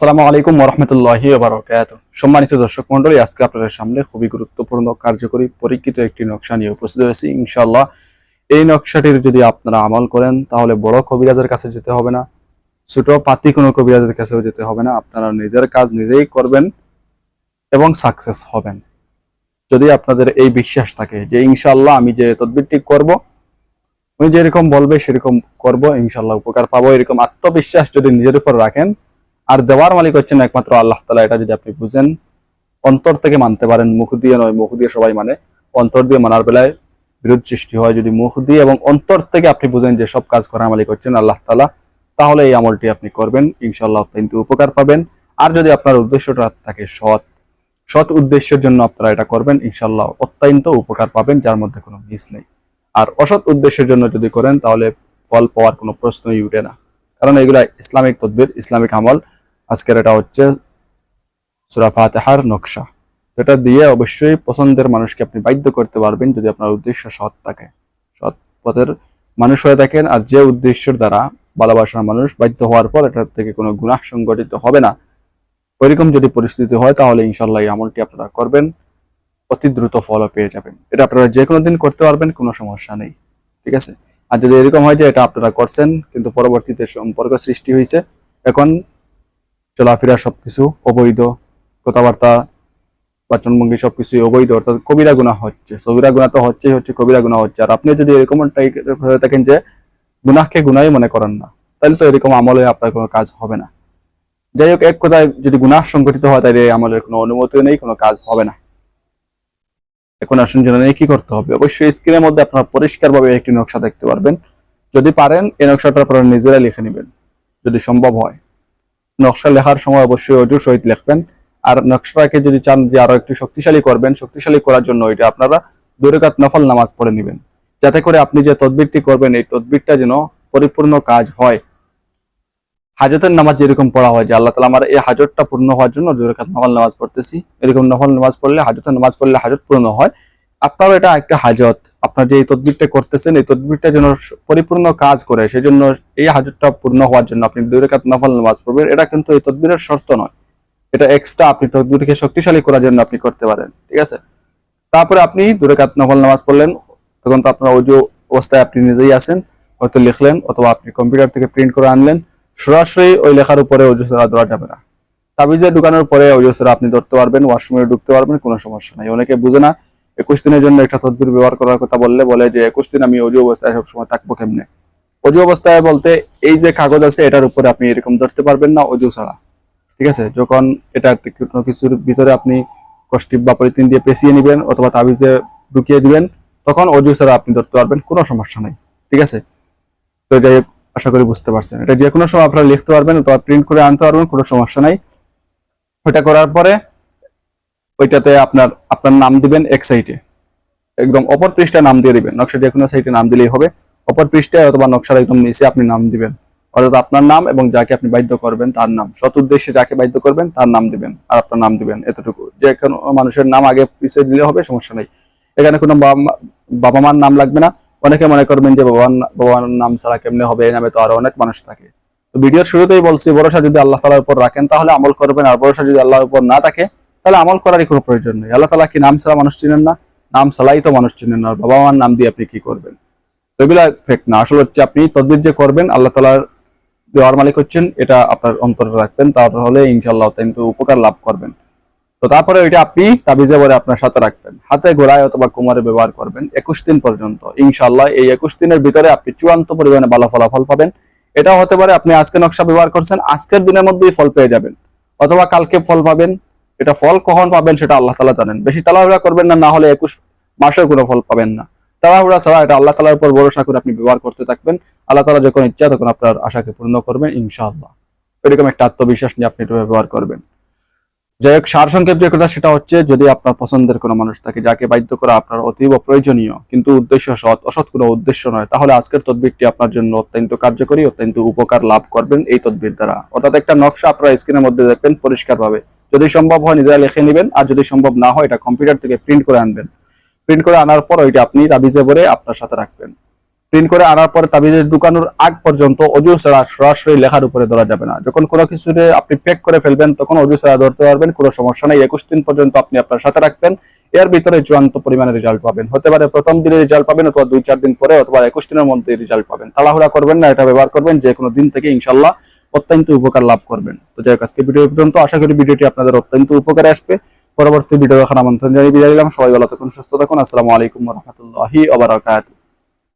আসসালামু আলাইকুম ওরহমতুল্লাহি বারকাত সম্মানিত দর্শক মন্ডলী আজকে আপনাদের সামনে খুবই গুরুত্বপূর্ণ, কার্যকরী, পরীক্ষিত একটি নকশা নিয়ে উপস্থিত হয়েছি, ইনশাআল্লাহ। এই নকশাটির যদি আপনারা আমল করেন, তাহলে বড় কবিরাজের কাছে যেতে হবে না, ছোট পাতি কোনো কবিরাজের কাছেও যেতে হবে না। আপনারা নিজের কাজ নিজেই করবেন এবং সাকসেস হবেন। যদি আপনাদের এই বিশ্বাস থাকে যে ইনশাল্লাহ আমি যে তদবিরটি করব, উনি যেরকম বলবে সেরকম করব ইনশাল্লাহ উপকার পাবো। এরকম আত্মবিশ্বাস যদি নিজের উপর রাখেন আর দেওয়ার মালিক হচ্ছেন একমাত্র আল্লাহ তালা এটা যদি আপনি বুঝেন, অন্তর থেকে মানতে পারেন, মুখ দিয়ে নয়, মুখ দিয়ে সবাই মানে অন্তর দিয়ে মানার বেলায় বিরোধ সৃষ্টি হয়। যদি মুখ দিয়ে এবং অন্তর থেকে আপনি বুঝেন যে সব কাজ করার মালিক হচ্ছেন আল্লাহ তালা তাহলে এই আমলটি আপনি করবেন ইনশাল্লাহ অত্যন্ত উপকার পাবেন। আর যদি আপনার উদ্দেশ্যটা থাকে সৎ সৎ উদ্দেশ্যের জন্য আপনারা এটা করবেন ইনশাল্লাহ অত্যন্ত উপকার পাবেন, যার মধ্যে কোনো মিস নেই। আর অসৎ উদ্দেশ্যের জন্য যদি করেন, তাহলে ফল পাওয়ার কোনো প্রশ্নই উঠে না। কারণ এগুলা ইসলামিক তদ্বির, ইসলামিক আমল। আজকের এটা হচ্ছে সুরা ফাতেহার নকশা। যেটা দিয়ে অবশ্যই পছন্দের মানুষকে আপনি বাধ্য করতে পারবেন যদি আপনার উদ্দেশ্য সৎ থাকে। সৎ পথের মানুষ হয়ে থাকেন আর যে উদ্দেশ্যের দ্বারা ভালোবাসার মানুষ বাধ্য হওয়ার পর এটার থেকে কোনো গুনাহ সংগঠিত হবে না। ওইরকম যদি পরিস্থিতি হয় তাহলে ইনশাল্লাহ এই আমলটি আপনারা করবেন, অতি দ্রুত ফলও পেয়ে যাবেন। এটা আপনারা যে কোনো দিন করতে পারবেন, কোনো সমস্যা নেই। ঠিক আছে? আর যদি এরকম হয় যে এটা আপনারা করছেন, কিন্তু পরবর্তীতে সম্পর্ক সৃষ্টি হয়েছে, এখন চলাফেরা সবকিছু অবৈধ, কথাবার্তা বাচনভঙ্গি সবকিছু অবৈধ, অর্থাৎ কবিরা গুণা হচ্ছে। সবিরা গুণা তো হচ্ছেই হচ্ছে, কবিরা গুণা হচ্ছে। আর আপনি যদি এরকম হয়ে থাকেন যে গুনাহকে গুনাই মনে করেন না, তাহলে তো এরকম আমলে আপনার কোনো কাজ হবে না। যাই হোক, এক কথায় যদি গুনাহ সংগঠিত হয়, তাহলে আমলের কোনো অনুমতিও নেই, কোনো কাজ হবে না। এখন আসুন জেনে কি করতে হবে। অবশ্যই স্ক্রিনের মধ্যে আপনারা পরিষ্কারভাবে একটি নকশা দেখতে পারবেন। যদি পারেন, এই নকশাটা আপনারা নিজেরাই লিখে নেবেন। যদি সম্ভব হয়। নকশা লেখার সময় অবশ্যই অজুর সহিত লিখবেন। আর নকশাটাকে যদি চান যে আরও একটু শক্তিশালী করবেন, শক্তিশালী করার জন্য এটা আপনারা দুরেকাত নফল নামাজ পড়ে নেবেন। যাতে করে আপনি যে তদবিরটি করবেন, এই তদবিরটা যেন পরিপূর্ণ কাজ হয়। হাজতের নামাজ যেরকম পড়া হয়, যে আল্লাহ তালা আমার এই হাজতটা পূর্ণ হওয়ার জন্য দুরেকাত নফল নামাজ পড়তেছি। এরকম নফল নামাজ পড়লে, হাজতের নামাজ পড়লে হাজত পূর্ণ হয়। আপনারও এটা একটা হাজত। আপনার যে এই তদবিরটা করতেছেন, এই তদবিরটা যেন পরিপূর্ণ কাজ করে, সেজন্য এই হাজতটা পূর্ণ হওয়ার জন্য আপনি দুই রেখাত নফল নামাজ পড়বেন। এটা কিন্তু এই তদবিরের শর্ত নয়। এটা এক্সট্রা আপনি তদবিরকে শক্তিশালী করার জন্য আপনি করতে পারেন, ঠিক আছে? তারপরে আপনি দুই রেখাত নফল নামাজ পড়লেন, তখন তো আপনার ওজু অবস্থায় আপনি নিজেই আছেন, হয়তো লিখলেন অথবা আপনি কম্পিউটার থেকে প্রিন্ট করে আনলেন। সরাসরি ওই লেখার উপরে অজু সেরা ধরা যাবে না। তাবিজে ঢুকানোর পরে অজু সেরা আপনি ধরতে পারবেন ওয়াশরুমে ঢুকতে পারবেন, কোনো সমস্যা নাই। অনেকে বুঝে না একুশ দিনের জন্য একটা তদবির ব্যবহার করার কথা বললে বলে যে, একুশ দিন আমি অজু অবস্থায় সবসময় থাকব কেমনে? অজু অবস্থায় বলতে এই যে কাগজ আছে, এটার উপরে আপনি এরকম ধরতে পারবেন না অজু ছাড়া। ঠিক আছে? যখন এটা কোনো কিছুর ভিতরে আপনি কষ্টিপ বা পলিথিন দিয়ে পেঁচিয়ে নেবেন অথবা তাবিজে ঢুকিয়ে দিবেন, তখন অজু ছাড়া আপনি ধরতে পারবেন, কোনো সমস্যা নেই। ঠিক আছে? তো যাই হোক, আশা করি বুঝতে পারছেন। এটা যে কোনো সময় আপনারা লিখতে পারবেন অথবা প্রিন্ট করে আনতে পারবেন, কোনো সমস্যা নাই। ওইটা করার পরে ওইটাতে আপনার আপনার নাম দিবেন এক সাইডে একদম অপর পৃষ্ঠায় নাম দিয়ে দিবেন। নকশা যে কোনো সাইডে নাম দিলেই হবে। অপর পৃষ্ঠায় অথবা নকশার একদম নিচে আপনি নাম দিবেন। অর্থাৎ আপনার নাম এবং যাকে আপনি বাধ্য করবেন তার নাম। সৎ উদ্দেশ্যে যাকে বাধ্য করবেন তার নাম দিবেন আর আপনার নাম দিবেন এতটুকু। যে কোনো মানুষের নাম আগে পিছিয়ে দিলে হবে, সমস্যা নেই। এখানে কোনো বাবা বাবা মার নাম লাগবে না। অনেকে মনে করবেন যে বাবার না- বাবার নাম ছাড়া কেমনে হবে? এই নামে তো আরও অনেক মানুষ থাকে। তো ভিডিওর শুরুতেই বলছি, ভরসা যদি আল্লাহ তালার উপর রাখেন, তাহলে আমল করবেন। আর ভরসা যদি আল্লাহর উপর না থাকে তাহলে আমল করারই কোনো প্রয়োজন নেই। আল্লাহ তালা কি নাম ছাড়া মানুষ চিনেন না? নাম ছাড়াই তো মানুষ চিনেন না। বাবা মার নাম দিয়ে আপনি কি করবেন? এগুলা ফেক না। আসলে হচ্ছে আপনি তদবির যে করবেন, আল্লাহ তালার দেওয়ার মালিক হচ্ছেন, এটা আপনার অন্তরে রাখবেন। তাহলে ইনশাল্লাহ কিন্তু উপকার লাভ করবেন। তো তারপরে ওইটা আপনি তাবিজে বলে আপনার সাথে রাখবেন। হাতে গোড়ায় অথবা কোমরে ব্যবহার করবেন একুশ দিন পর্যন্ত। ইনশাল্লাহ এই একুশ দিনের ভিতরে আপনি চূড়ান্ত পরিমাণে ভালো ফলাফল পাবেন। এটাও হতে পারে আপনি আজকে নকশা ব্যবহার করছেন, আজকের দিনের মধ্যেই ফল পেয়ে যাবেন। অথবা কালকে ফল পাবেন। এটা ফল কখন পাবেন সেটা আল্লাহ তালা জানেন। বেশি তালাহুড়া করবেন না না হলে একুশ মাসেও কোনো ফল পাবেন না। তালাহুড়া ছাড়া এটা আল্লাহ তালার উপর ভরসা করে আপনি ব্যবহার করতে থাকবেন। আল্লাহ তালা যখন ইচ্ছা তখন আপনার আশাকে পূর্ণ করবেন, ইনশাআল্লাহ। এরকম একটা আত্মবিশ্বাস নিয়ে আপনি এটা ব্যবহার করবেন। যাই হোক সার সংক্ষেপ যে কথা, সেটা হচ্ছে যদি আপনার পছন্দের কোনো মানুষ থাকে যাকে বাধ্য করা আপনার অতীব প্রয়োজনীয়, কিন্তু উদ্দেশ্য সৎ, অসৎ কোনো উদ্দেশ্য নয়, তাহলে আজকের তদবিরটি আপনার জন্য অত্যন্ত কার্যকরী, অত্যন্ত উপকার লাভ করবেন এই তদবির দ্বারা। অর্থাৎ একটা নকশা আপনারা স্ক্রিনের মধ্যে দেখবেন পরিষ্কারভাবে। যদি সম্ভব হয় নিজেরা লিখে নেবেন, আর যদি সম্ভব না হয় এটা কম্পিউটার থেকে প্রিন্ট করে আনবেন। প্রিন্ট করে আনার পর ওইটা আপনি তাবিজে ভরে আপনার সাথে রাখবেন। প্রিন্ট করে আনার পরে তাবিজে ঢুকানোর আগ পর্যন্ত অজু ছাড়া সরাসরি লেখার উপরে ধরা যাবে না। যখন কোনো কিছুতে আপনি প্যাক করে ফেলবেন, তখন অজু ছাড়া ধরতে পারবেন, কোনো সমস্যা নেই। একুশ দিন পর্যন্ত আপনি আপনার সাথে রাখবেন। এর ভিতরে চূড়ান্ত পরিমাণে রেজাল্ট পাবেন। হতে পারে প্রথম দিনে রেজাল্ট পাবেন অথবা দুই চার দিন পরে অথবা একুশ দিনের মধ্যে রেজাল্ট পাবেন। তাড়াহুড়া করবেন না, এটা ব্যবহার করবেন। যে কোনো দিন থেকে ইনশাল্লাহ অত্যন্ত উপকার লাভ করবেন। তো যাই আজকে ভিডিও পর্যন্ত। আশা করি ভিডিওটি আপনাদের অত্যন্ত উপকারে আসবে। পরবর্তী ভিডিও দেখার আমন্ত্রণ জানিয়ে বিদায় দিলাম সবাই ভালো থাকুন, সুস্থ থাকুন। আসসালামু আলাইকুম রহমতুল্লাহি